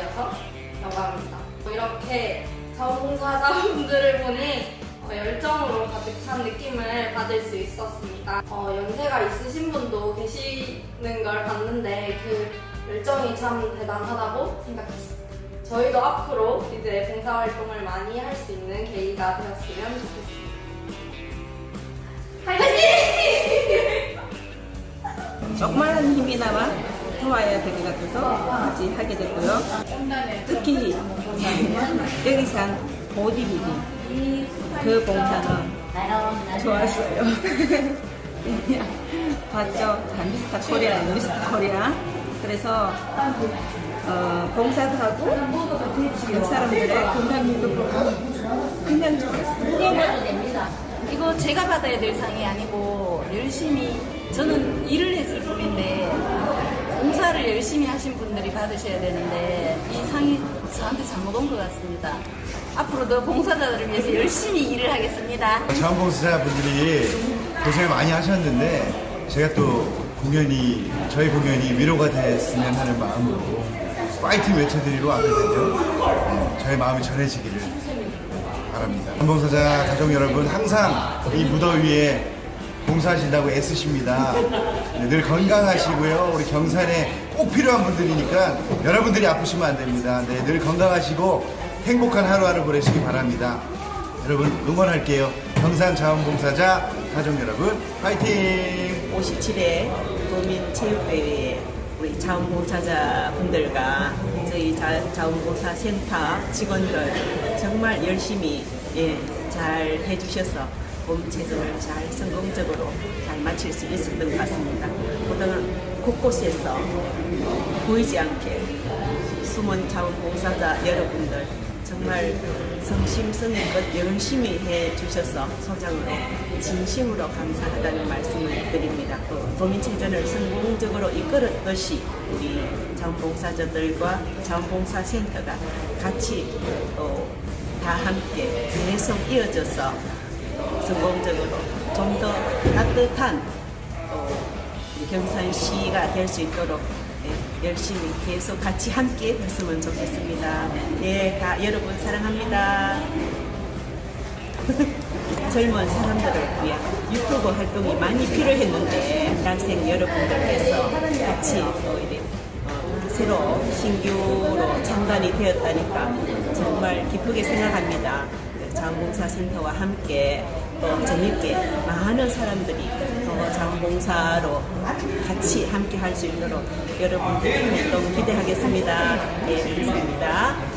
김은지여서라고 합니다. 뭐 이렇게 자원봉사자분들을 보니 어, 열정으로 가득 찬 느낌을 받을 수 있었습니다. 어, 연세가 있으신 분도 계시는 걸 봤는데 그 열정이 참 대단하다고 생각했습니다. 저희도 앞으로 이제 봉사활동을 많이 할 수 있는 계기가 되었으면 좋겠습니다. 화이팅! 조그만한 힘이 나와. 도와야 될 것 같아서 같이 하게 됐고요. 특히 여기산 보디빌딩 그 봉사는 좋았어요. 봤죠? 미스터 코리아, 미스터 코리아. 그래서 어, 봉사도 하고 그 사람들의 건강도 보고 그냥 좋았어요. 이거 제가 받아야 될 상이 아니고 열심히 저는 일을 했을 뿐인데 봉사를 열심히 하신 분들이 받으셔야 되는데 이 상이 저한테 잘못 온 것 같습니다. 앞으로도 봉사자들을 위해서 열심히 일을 하겠습니다. 자원봉사자분들이 고생을 많이 하셨는데 제가 또 공연이 저희 공연이 위로가 됐으면 하는 마음으로 파이팅 외쳐드리러 왔거든요. 네, 저의 마음이 전해지기를 바랍니다. 자원봉사자 가족 여러분 항상 이 무더위에 봉사하신다고 애쓰십니다. 네, 늘 건강하시고요. 우리 경산에 꼭 필요한 분들이니까 여러분들이 아프시면 안 됩니다. 네, 늘 건강하시고 행복한 하루하루 보내시기 바랍니다. 여러분 응원할게요. 경산 자원봉사자 가족 여러분 파이팅! 57회 도민체육대회에 우리 자원봉사자 분들과 저희 자, 자원봉사 센터 직원들 정말 열심히 예, 잘 해주셔서 봄체전을 잘 성공적으로 잘 마칠 수 있었던 것 같습니다. 그동안 곳곳에서 보이지 않게 숨은 자원봉사자 여러분들 정말 성심성의껏 열심히 해주셔서 소장으로 진심으로 감사하다는 말씀을 드립니다. 또 도민체전을 성공적으로 이끌었듯이 우리 자원봉사자들과 자원봉사센터가 같이 또다 함께 계속 이어져서 성공적으로 좀 더 따뜻한 또 우리 경산시가 될 수 있도록 예, 열심히 계속 같이 함께 했으면 좋겠습니다. 예, 다 여러분 사랑합니다. 젊은 사람들을 위한 유튜브 활동이 많이 필요했는데 대학생 여러분들께서 같이 또 이래 어, 새로 신규로 창단이 되었다니까 정말 기쁘게 생각합니다. 자원봉사센터와 함께 또 재밌게 많은 사람들이 또 자원봉사로 같이 함께 할 수 있도록 여러분들 활동 기대하겠습니다. 예, 감사합니다.